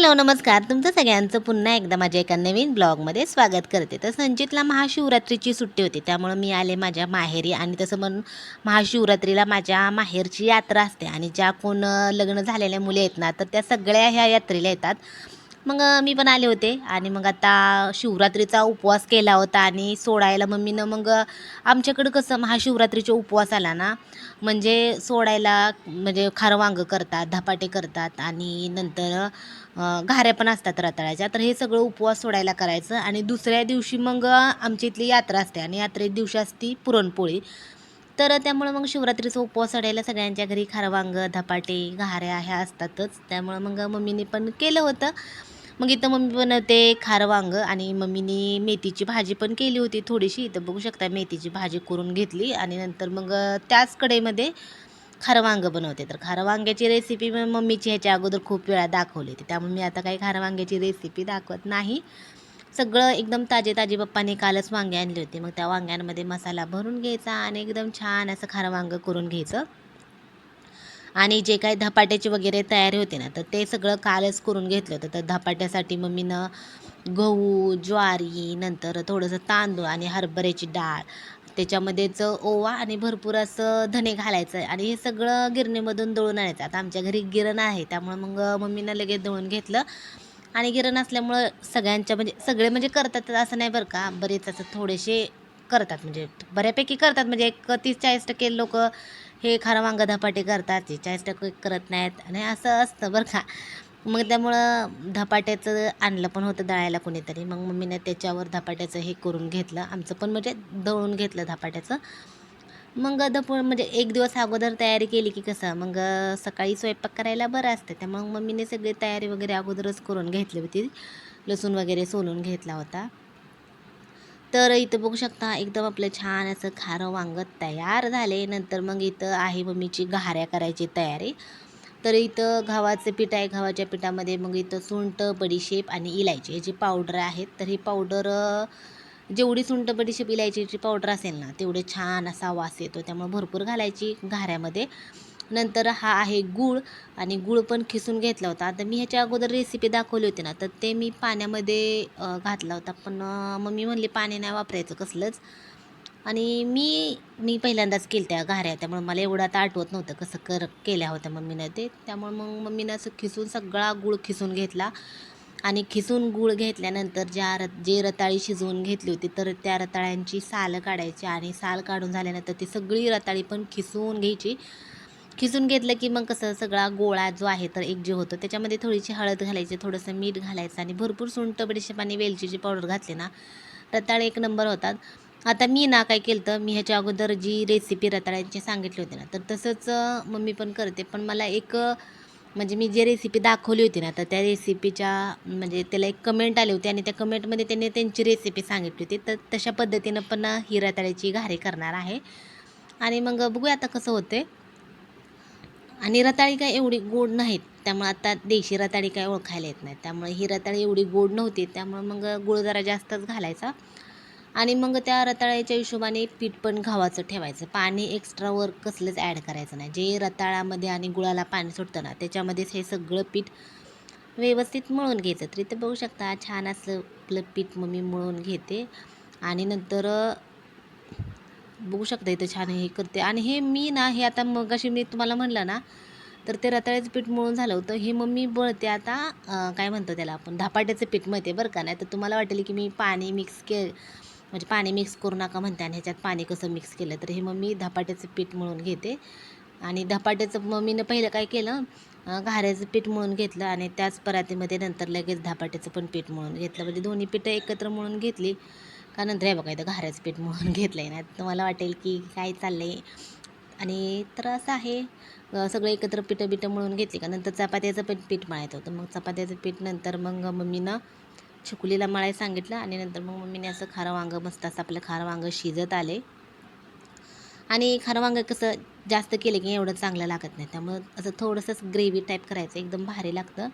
Hello नमस्कार. तुमचं सगळ्यांचं पुन्हा एकदा माझ्या एका नवीन ब्लॉगमध्ये स्वागत करते. तर संचितला महाशिवरात्रीची सुट्टी होती त्यामुळं मी आले माझ्या माहेरी आणि तसं म्हणून महाशिवरात्रीला माझ्या माहेरची यात्रा असते आणि ज्या कोण लग्न झालेल्या मुली आहेत ना तर त्या सगळ्या ह्या यात्रेला येतात. मग मी पण आले होते आणि मग आता शिवरात्रीचा उपवास केला होता आणि सोडायला मम्मीनं मग आमच्याकडं कसं महाशिवरात्रीचा उपवास आला ना म्हणजे सोडायला म्हणजे खारं वांगं करतात धपाटे करतात आणि नंतर घाऱ्या पण असतात रताळ्याच्या. तर हे सगळं उपवास सोडायला करायचं आणि दुसऱ्या दिवशी मग आमची आमच्या इथली यात्रा असते आणि यात्रे दिवशी असती पुरणपोळी. तर त्यामुळं मग शिवरात्रीचा उपवास अडायला सगळ्यांच्या घरी खारवांग धपाटे घाऱ्या ह्या असतातच. त्यामुळं मग मम्मीने पण केलं होतं. मग इथं मम्मी बनवते खारं वांग आणि मम्मीने मेथीची भाजी पण केली होती थोडीशी. इथं बघू शकता मेथीची भाजी करून घेतली आणि नंतर मग त्याच कडेमध्ये खारं बनवते. तर खारं वांग्याची रेसिपी मम्मीची ह्याच्या अगोदर खूप वेळा दाखवली होती. त्यामुळे मी आता काही खारं वांग्याची रेसिपी दाखवत नाही. सगळं एकदम ताजे ताजे पप्पाने कालच वांगे आणले होते. मग त्या वांग्यांमध्ये मसाला भरून घ्यायचा आणि एकदम छान असं खारं वांगं करून घ्यायचं. आणि जे काही धपाट्याची वगैरे तयारी होते ना तर ते सगळं कालच करून घेतलं होतं. तर धपाट्यासाठी मम्मीनं गहू ज्वारी नंतर थोडंसं तांदूळ आणि हरभऱ्याची डाळ त्याच्यामध्येच ओवा आणि भरपूर असं धने घालायचं आणि हे सगळं गिरणीमधून दळून आणायचं. आता आमच्या घरी गिरण आहे त्यामुळं मग मम्मीनं लगेच दळून घेतलं. आणि गिरण असल्यामुळं सगळ्यांच्या म्हणजे सगळे म्हणजे करतात असं नाही बरं का. बरेच असं थोडेसे करतात म्हणजे बऱ्यापैकी करतात म्हणजे एक तीस चाळीस टक्के लोक हे खारं वांगं धपाटे करतात. ते चाळीस टक्के करत नाहीत आणि असं असतं बरं का. मग त्यामुळं धपाट्याचं आणलं पण होतं दळायला कोणीतरी. मग मम्मीने त्याच्यावर धपाट्याचं हे करून घेतलं. आमचं पण म्हणजे दळून घेतलं धपाट्याचं. मग दप म्हणजे एक दिवस अगोदर तयारी केली की कसं मग सकाळी स्वयंपाक करायला बरं असतं. त्यामुळे मम्मीने सगळी तयारी वगैरे अगोदरच करून घेतली होती. लसूण वगैरे सोलून घेतला होता. तर इथं बघू शकता एकदम आपलं छान असं खारं वांगं तयार झाले. नंतर मग इथं आहे मम्मीची घाऱ्या करायची तयारी. तर इथं गव्हाचं पीठ आहे. गव्हाच्या पिठामध्ये मग इथं सुंठ बडीशेप आणि इलायची ह्याची पावडर आहेत. तर ही पावडर जेवढी सुंठ बडीशेप इलायचीची पावडर असेल ना तेवढे छान असा वास येतो. त्यामुळे भरपूर घालायची घाऱ्यामध्ये. नंतर हा आहे गूळ आणि गूळ पण खिसून घेतला होता. आता मी ह्याच्या अगोदर रेसिपी दाखवली होती ना तर ते मी पाण्यामध्ये घातला होता. पण मग मम्मी म्हणली पाणी नाही वापरायचं कसलंच. आणि मी मी पहिल्यांदाच केलं त्या घाऱ्या. त्यामुळे मला एवढं आता आठवत नव्हतं कसं कर केल्या होत्या मम्मीनं ते. त्यामुळे मग मम्मीनं असं खिसून सगळा गूळ खिसून घेतला. आणि खिसून गूळ घेतल्यानंतर ज्या रत जे रताळी शिजवून घेतली होती तर त्या रताळ्यांची साल काढायची आणि साल काढून झाल्यानंतर ती सगळी रताळी पण खिसून घ्यायची. खिसून घेतलं की मग कसं सगळा गोळा जो आहे तर एक जे होतो त्याच्यामध्ये थोडीशी हळद घालायची थोडंसं मीठ घालायचं आणि भरपूर सुंठ बडीशेप आणि वेलचीची पावडर घातली ना. रताळे एक नंबर होतात. आता मी ना काय केलं तर मी ह्याच्या अगोदर जी रेसिपी रताळ्यांची सांगितली होती ना तर तसंच मम्मी पण करते. पण मला एक म्हणजे मी जे रेसिपी दाखवली होती ना तर त्या रेसिपीच्या म्हणजे त्याला एक कमेंट आली होती आणि त्या कमेंटमध्ये त्यांनी त्यांची रेसिपी सांगितली होती. तर तशा पद्धतीनं पण हिरा ही घारी करणार आहे. आणि मग बघूया आता कसं होते आणि रताळी काय एवढी गोड नाहीत. त्यामुळे आता देशी रताळी काय ओळखायला येत नाही त्यामुळे ही रताळी एवढी गोड नव्हती. त्यामुळे मग गुळ जरा जास्तच घालायचा. आणि मग त्या रताळ्याच्या हिशोबाने पीठ पण गव्हाचं ठेवायचं. पाणी एक्स्ट्रा वर कसलंच ॲड करायचं नाही. जे रताळामध्ये आणि गुळाला पाणी सुटतं ना त्याच्यामध्येच हे सगळं पीठ व्यवस्थित मळून घ्यायचं. तर इथं बघू शकता छान असं आपलं पीठ मग मी मळून घेते. आणि नंतर बघू शकता इथं छान हे करते. आणि हे मी ना हे आता मग अशी मी तुम्हाला म्हणलं ना तर ते रताळ्याचं पीठ मळून झालं होतं. हे मग मी बळते आता काय म्हणतो त्याला आपण धपाट्याचं पीठ मळते बरं का. नाही तर तुम्हाला वाटेल की मी पाणी मिक्स के म्हणजे पाणी मिक्स करू नका म्हणते आणि ह्याच्यात पाणी कसं मिक्स केलं तर हे मग मी धपाट्याचं पीठ मळून घेते. आणि धपाट्याचं मम्मीनं पहिलं काय केलं? घाऱ्याचं पीठ मळून घेतलं आणि त्याच परातीमध्ये नंतर लगेच धपाट्याचं पण पीठ मळून घेतलं. म्हणजे दोन्ही पीठं एकत्र मळून घेतली. का नंतर हे बघा इथं घाऱ्याचं पीठ मळून घेतलं आहे ना तुम्हाला वाटेल की काय चाललं आहे आणि तर असं आहे. सगळं एकत्र पिठं बिठं मळून घेतली का? नंतर चपात्याचं पण पीठ मळायचं होतं. मग चपात्याचं पीठ नंतर मग मम्मीनं छकुलीला मळायला सांगितलं आणि नंतर मग मम्मीने असं खारं वांगं मस्त असं आपलं खारं वांगं शिजत आले. आणि खारं वांगं कसं जास्त केलं की एवढं चांगलं लागत नाही. त्यामुळं असं थोडंसंच ग्रेव्ही टाईप करायचं एकदम भारी लागतं.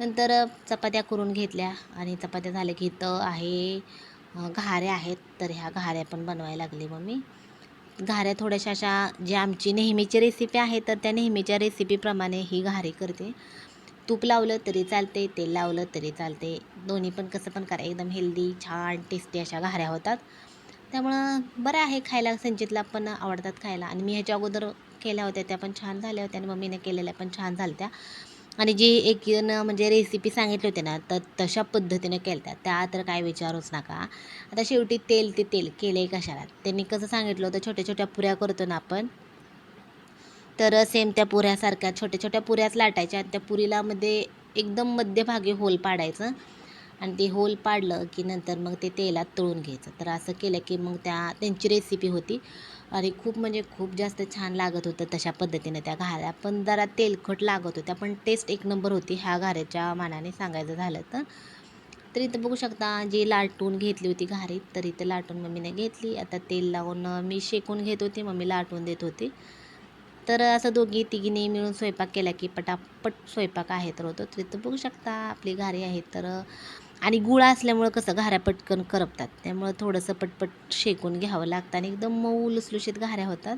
नंतर चपात्या करून घेतल्या आणि चपात्या झाल्या की इथं आहे घाऱ्या आहेत. तर ह्या घाऱ्या पण बनवायला लागले मम्मी. घाऱ्या थोड्याशा अशा जे आमची नेहमीची रेसिपी आहे तर त्या नेहमीच्या रेसिपीप्रमाणे ही घारी करते. तूप लावलं तरी चालते तेल लावलं तरी चालते दोन्ही पण कसं पण करा एकदम हेल्दी छान टेस्टी अशा घाऱ्या होतात. त्यामुळं बरं आहे खायला संचितला पण आवडतात खायला. आणि मी ह्याच्या अगोदर केल्या होत्या त्या पण छान झाल्या होत्या आणि मम्मीने केलेल्या पण छान झाल्या आणि जी एक म्हणजे रेसिपी सांगितली होती ना तर तशा पद्धतीने केल्या त्या तर काय विचारूच नका. आता शेवटी तेल ते तेल केले कशाला? त्यांनी कसं सांगितलं होतं छोट्या छोट्या पुऱ्या करतो ना आपण तर सेम त्या पुऱ्यासारख्या छोट्या छोट्या पुऱ्याच लाटायच्या आणि त्या पुरीला मध्ये एकदम मध्यभागी होल पाडायचं. आणि ते होल पाडलं की नंतर मग ते तेलात तळून घ्यायचं. तर असं केलं की मग त्या त्यांची रेसिपी होती. आणि खूप म्हणजे खूप जास्त छान लागत होतं तशा पद्धतीने त्या घाऱ्या पण जरा तेलखट लागत होत्या पण टेस्ट एक नंबर होती. ह्या घाऱ्याच्या मानाने सांगायचं झालं तर. तर इथं बघू शकता जी लाटून घेतली होती घारी तर इथं लाटून मम्मीने घेतली. आता तेल लावून मी शेकून घेत होते मम्मी लाटून देत होती. तर असं दोघी तिघीने मिळून स्वयंपाक केला की पटापट स्वयंपाक आहे तर होतो. तर बघू शकता आपली घारी आहे तर आणि गुळ असल्यामुळं कसं घाऱ्या पटकन करपतात. त्यामुळं थोडंसं पटपट शेकून घ्यावं लागतं आणि एकदम मऊ लुसलुशीत घाऱ्या होतात.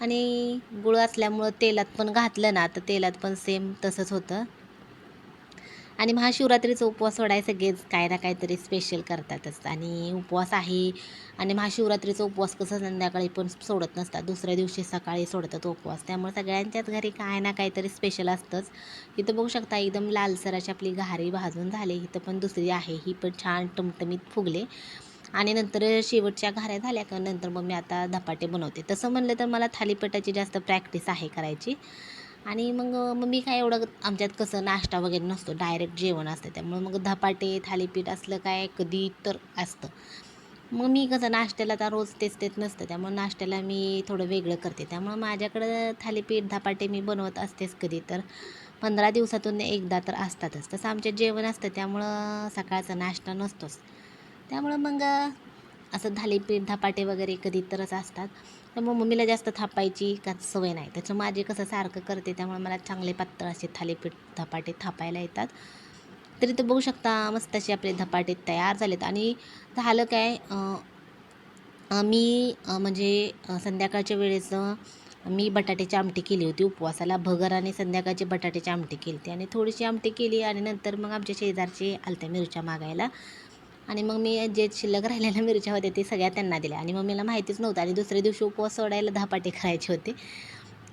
आणि गुळ असल्यामुळं तेलात पण घातलं ना तर तेलात पण सेम तसंच होतं. आणि महाशिवरात्रीचा उपवास सोडाय सगळेच काय ना काहीतरी स्पेशल करतातच. आणि उपवास आहे. आणि महाशिवरात्रीचा उपवास कसं संध्याकाळी पण सोडत नसतात. दुसऱ्या दिवशी सकाळी सोडतात उपवास. त्यामुळे सगळ्यांच्याच घरी काय ना काहीतरी स्पेशल असतंच. इथं बघू शकता एकदम लालसराची आपली घारी भाजून झाली. इथं पण दुसरी आहे. ही पण छान टमटमीत फुगले. आणि नंतर शेवटच्या घाऱ्या झाल्या का नंतर मग मी आता धपाटे बनवते. तसं म्हणलं तर मला थालीपीठाची जास्त प्रॅक्टिस आहे करायची. आणि मग मग मी काय एवढं आमच्यात कसं नाश्ता वगैरे नसतो डायरेक्ट जेवण असतं. त्यामुळे मग धपाटे थालीपीठ असलं काय कधी तर असतं. मग मी कसं नाश्त्याला तर रोज तेच तेच नसतं. त्यामुळे नाश्त्याला मी थोडं वेगळं करते. त्यामुळं माझ्याकडं थालीपीठ धपाटे मी बनवत असतेच कधी तर. पंधरा दिवसातून एकदा तर असतातच. तसं आमच्यात जेवण असतं. त्यामुळं सकाळचा नाश्ता नसतोच. त्यामुळं मग असं थालीपीठ धपाटे वगैरे कधी तरच असतात. तर मग मम्मीला जास्त थापायची का सवय नाही. त्याचं माझे कसं सारखं करते त्यामुळे मला चांगले पातळ असे थालीपीठ धपाटे थापायला येतात. तरी तर बघू शकता मस्त असे आपले धपाटे तयार झालेत. आणि झालं काय मी म्हणजे संध्याकाळच्या वेळेस मी बटाट्याची आमटी केली होती उपवासाला. भगर आणि संध्याकाळची बटाट्याची आमटी केली होती. आणि थोडीशी आमटी केली आणि नंतर मग आमच्या शेजारचे आलत्या मिरच्या मागायला. आणि मग मी जे शिल्लक राहिलेल्या मिरच्या होत्या ते सगळ्या त्यांना दिल्या. आणि मम्मीला माहितीच नव्हतं. आणि दुसऱ्या दिवशी उपवास सोडायला धपाटे करायचे होते.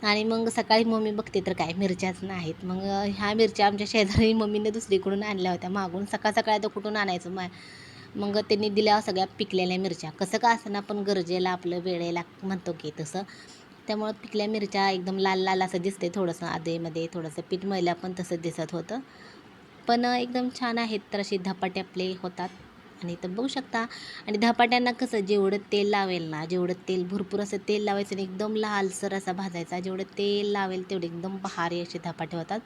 आणि मग सकाळी मम्मी बघते तर काय मिरच्याच नाहीत. मग ह्या मिरच्या आमच्या शेजारी मम्मीने दुसरीकडून आणल्या होत्या मागून. सकाळ सकाळी तर कुठून आणायचं मग मग त्यांनी दिल्या सगळ्या पिकलेल्या मिरच्या. कसं का असताना पण गरजेला आपलं वेळेला म्हणतो की तसं. त्यामुळं पिकल्या मिरच्या एकदम लाल लाल असं दिसते थोडंसं. आधेमध्ये थोडंसं पीठ मैला पण तसं दिसत होतं. पण एकदम छान आहेत तर असे धपाटे आपले होतात. आणि इथं बघू शकता. आणि धपाट्यांना कसं जेवढं तेल लावेल ना जेवढं तेल भरपूर असं तेल लावायचं आणि एकदम लालसर असा भाजायचा जेवढं तेल लावेल तेवढे एकदम भारी असे धपाटे होतात.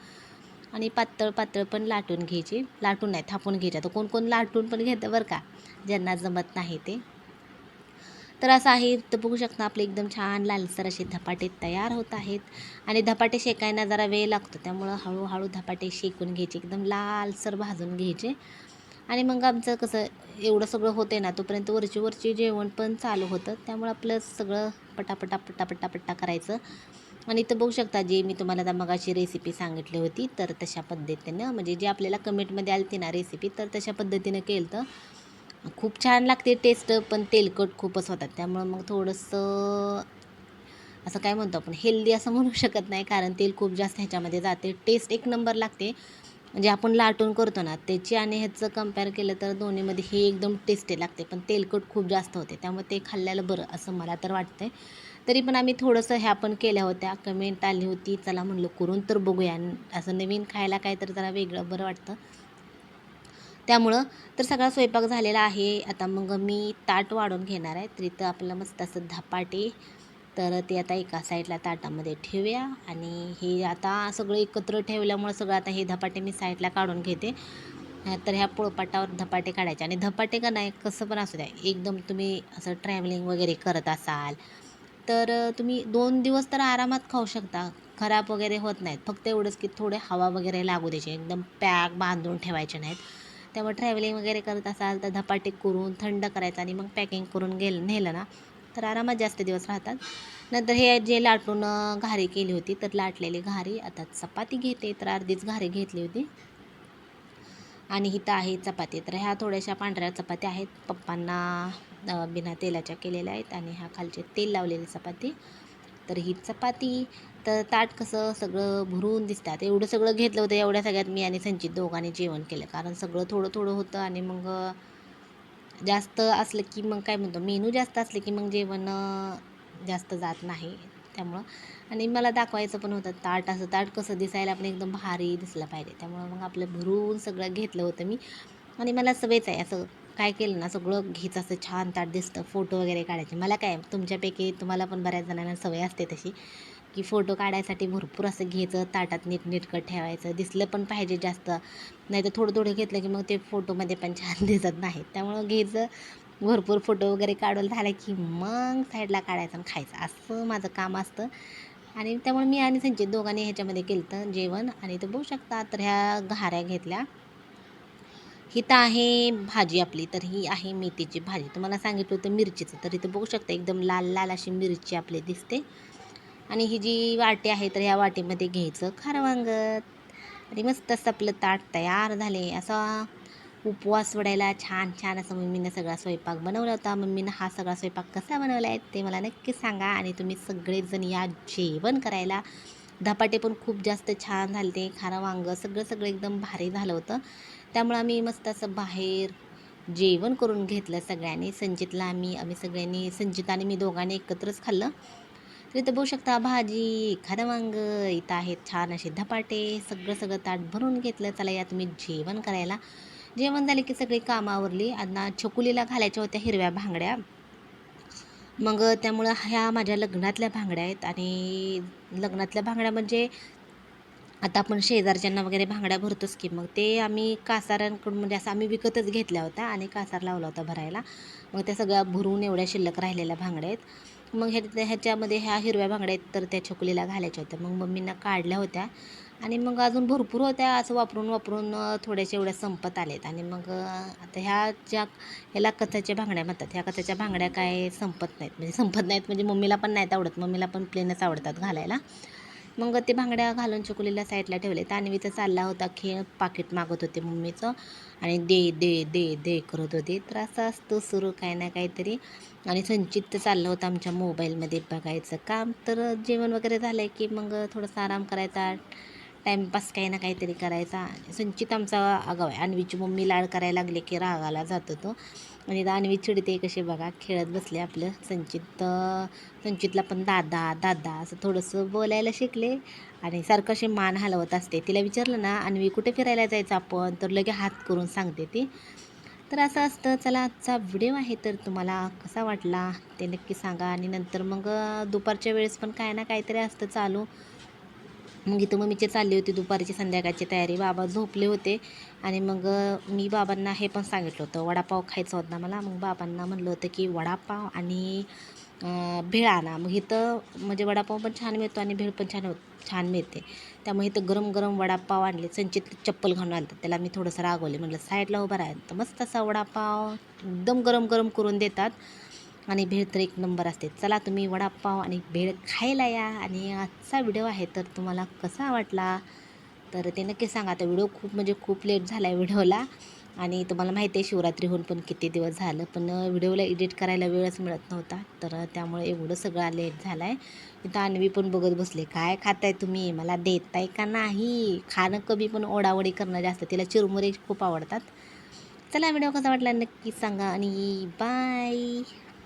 आणि पातळ पातळ पण लाटून घ्यायची. लाटून नाही थापून घ्यायच्या तर कोण कोण लाटून पण घेतं बरं का? ज्यांना जमत नाही ते. तर असं आहे तर बघू शकता आपले एकदम छान लालसर असे धपाटे तयार होत आहेत. आणि धपाटे शेकायला जरा वेळ लागतो त्यामुळं हळूहळू धपाटे शेकून घ्यायचे एकदम लालसर भाजून घ्यायचे. आणि मग आमचं कसं एवढं सगळं होते ना तोपर्यंत वरची वरची जेवण पण चालू होतं. त्यामुळं आपलं सगळं पटापटा पटापटा पट्टा करायचं. आणि इथं बघू शकता जे मी तुम्हाला आता मगाशी रेसिपी सांगितली होती तर तशा पद्धतीनं म्हणजे जे आपल्याला कमेंटमध्ये आली होती ना रेसिपी तर तशा पद्धतीनं केलं तर खूप छान लागते टेस्ट पण तेलकट खूपच होतात. त्यामुळं मग थोडंसं असं काय म्हणतो आपण हेल्दी असं म्हणू शकत नाही कारण तेल खूप जास्त ह्याच्यामध्ये जाते. टेस्ट एक नंबर लागते. म्हणजे आपण लाटून करतो ना त्याची आणि ह्याचं कंपेअर केलं तर दोन्हीमध्ये हे एकदम टेस्टी लागते. पण तेलकट खूप जास्त होते. त्यामुळे ते खाल्ल्याला बरं असं मला तर वाटतं आहे तरी पण आम्ही थोडंसं ह्या पण केल्या होत्या. कमेंट आली होती. चला म्हणलं करून तर बघूया. असं नवीन खायला काय तर जरा वेगळं बरं वाटतं. त्यामुळं तर सगळा स्वयंपाक झालेला आहे. आता मग मी ताट वाढून घेणार आहे. तर इथं आपलं मस्त असं धपाटे तर ते आता एका साईडला ताटामध्ये ठेवूया आणि हे आता सगळं एकत्र ठेवल्यामुळं सगळं आता हे धपाटे मी साईडला काढून घेते. तर ह्या पोळपाटावर धपाटे काढायचे. आणि धपाटे का नाही कसं पण असू द्या. एकदम तुम्ही असं ट्रॅव्हलिंग वगैरे करत असाल तर तुम्ही दोन दिवस तर आरामात खाऊ शकता. खराब वगैरे होत नाहीत. फक्त एवढंच की थोडे हवा वगैरे लागू द्यायचे. एकदम पॅक बांधून ठेवायचे नाहीत. त्यामुळे ट्रॅव्हलिंग वगैरे करत असाल तर धपाटे करून थंड करायचं आणि मग पॅकिंग करून गेलं नेलं ना तर आरामात जास्त दिवस राहतात. नंतर हे जे लाटून घारी केली होती तर लाटलेली घारी आता चपाती घेते तर अर्धीच घारी घेतली होती. आणि इथं आहे चपाती. तर ह्या थोड्याशा पांढऱ्या चपात्या आहेत. पप्पांना बिना तेलाच्या केलेल्या आहेत आणि ह्या खालचे तेल लावलेली चपाती. तर ही चपाती तर ताट कसं सगळं भरून दिसतात. एवढं सगळं घेतलं होतं एवढ्या सगळ्यात मी आणि संचित दोघांनी जेवण केलं. कारण सगळं थोडं थोडं होतं आणि मग जास्त असलं की मग काय म्हणतो मेनू जास्त असले की मग जेवण जास्त जात नाही त्यामुळं. आणि मला दाखवायचं पण होतं ताट असं ताट कसं दिसायला पण एकदम भारी दिसलं पाहिजे. त्यामुळं मग आपलं भरून सगळं घेतलं होतं मी. आणि मला सवयच आहे असं काय केलं ना सगळं घ्यायचं असं छान ताट दिसतं फोटो वगैरे काढायचे. मला काय तुमच्यापैकी तुम्हाला पण बऱ्याच जणांना सवय असते तशी. की फोटो काढायसाठी भरपूर असं घ्यायचं ताटात नीटनीटकं ठेवायचं. दिसलं पण पाहिजे जास्त. नाही तर थोडं थोडं घेतलं की मग ते फोटोमध्ये पण छान दिसत नाहीत. त्यामुळं घ्यायचं. भरपूर फोटो वगैरे काढून झाला की मग साईडला काढायचं आणि खायचं. असं माझं काम असतं. आणि त्यामुळे मी आणि संचित दोघांनी ह्याच्यामध्ये केलं होतं जेवण. आणि तर बघू शकता तर ह्या घाऱ्या घेतल्या. ही तर आहे भाजी आपली तर ही आहे मेथीची भाजी. तुम्हाला सांगितलं होतं मिरचीचं तर इथं बघू शकता एकदम लाल लाल अशी मिरची आपली दिसते. आणि ही जी वाटी आहे तर ह्या वाटीमध्ये घ्यायचं खारं वांगत आणि मस्त असं आपलं ताट तयार झाले. असा उपवास वडायला छान छान असं मम्मीनं सगळा स्वयंपाक बनवला होता. मम्मीनं हा सगळा स्वयंपाक कसा बनवला आहे ते मला नक्की सांगा आणि तुम्ही सगळेजण या जेवण करायला. धपाटे पण खूप जास्त छान झाले ते खारं वांगं सगळं सगळं एकदम भारी झालं होतं. त्यामुळं आम्ही मस्त असं बाहेर जेवण करून घेतलं सगळ्यांनी. संजितला आम्ही आम्ही सगळ्यांनी संजित आणि मी दोघांनी एकत्रच खाल्लं. इथं बघू शकता भाजी एखादं वांग इथं आहेत छान असे धपाटे सगळं सगळं ताट भरून घेतलं. चला या तुम्ही जेवण करायला. जेवण झाले की सगळी कामावरली आणि छकुलीला घालायच्या होत्या हिरव्या भांगड्या. मग त्यामुळं ह्या माझ्या लग्नातल्या भांगड्या आहेत आणि लग्नातल्या भांगड्या म्हणजे आता आपण शेजारच्यांना वगैरे भांगड्या भरतोच की मग ते आम्ही कासारांकडून म्हणजे असं आम्ही विकतच घेतल्या होत्या आणि कासार लावला होता भरायला. मग त्या सगळ्या भरून एवढ्या शिल्लक राहिलेल्या भांगड्या आहेत. मग ह्या ह्याच्यामध्ये ह्या हिरव्या भांगड्या आहेत तर त्या छोकलीला घालायच्या होत्या. मग मम्मींना काढल्या होत्या. आणि मग अजून भरपूर होत्या असं वापरून वापरून थोड्याशा एवढ्या संपत आलेत आणि मग आता ह्या ज्या ह्याला कथाच्या भांगड्या म्हणतात. ह्या कथाच्या भांगड्या काय संपत नाहीत. म्हणजे संपत नाहीत म्हणजे मम्मीला पण नाहीत आवडत. मम्मीला पण प्लेनच आवडतात घालायला. मग ते भांगड्या घालून चुकलेल्या साईडला ठेवले. तानवीचा चालला होता खेळ पाकिट मागत होते मम्मीचं. आणि दे दे दे दे करत होते. तर असं असतं सुरू काय ना काहीतरी. आणि संचित तर चाललं होतं आमच्या मोबाईलमध्ये बघायचं काम. तर जेवण वगैरे झालं की मग थोडंसं आराम करायचा. टाईमपास काही ना काहीतरी करायचा. संचित आमचा आगाव आहे. अन्वीची मम्मी लाड करायला लागले की रागाला जातो तो. आणि इथं अन्वी चिडते कशी बघा खेळत बसले आपलं. संचित संचितला पण दादा दादा असं थोडंसं बोलायला शिकले. आणि सारखं असे मान हलवत असते. तिला विचारलं ना अन्वी कुठे फिरायला जायचं आपण? तर लगे हात करून सांगते ती. तर असं असतं. चला आजचा व्हिडिओ आहे तर तुम्हाला कसा वाटला ते नक्की सांगा. आणि नंतर मग दुपारच्या वेळेस पण काय ना काहीतरी असतं चालू. मग इथं मम्मीचे चालली होती दुपारची संध्याकाळची तयारी. बाबा झोपले होते आणि मग मी बाबांना हे पण सांगितलं होतं वडापाव खायचा होता मला. मग बाबांना म्हणलं होतं की वडापाव आणि भेळ आणा. मग इथं म्हणजे वडापाव पण छान मिळतो आणि भेळ पण छान होत छान मिळते. त्यामुळे इथं गरम गरम वडापाव आणले. संचित चप्पल घालून आलं त्याला मी थोडंसं रागवले. म्हटलं साईडला उभं राहिलं तर मस्त असा वडापाव एकदम गरम गरम करून देतात. आणि भेळ तर एक नंबर असते. चला तुम्ही वडापाव आणि भेळ खायला या. आणि आजचा व्हिडिओ आहे तर तुम्हाला कसा वाटला? तर ते नक्की सांगा. आता व्हिडिओ खूप म्हणजे खूप लेट झाला आहे व्हिडिओला. आणि तुम्हाला माहिती आहे शिवरात्री होऊन पण किती दिवस झालं. पण व्हिडिओला एडिट करायला वेळच मिळत नव्हता. तर त्यामुळे एवढं सगळं लेट झालं आहे इथं आणवी पण बघत बसले. काय खाताय तुम्ही? मला देताय का नाही? खाणं कमी पण ओढाओढी करणं जास्त. तिला चिरमुरे खूप आवडतात. चला व्हिडिओ कसा वाटला नक्की सांगा. आणि बाय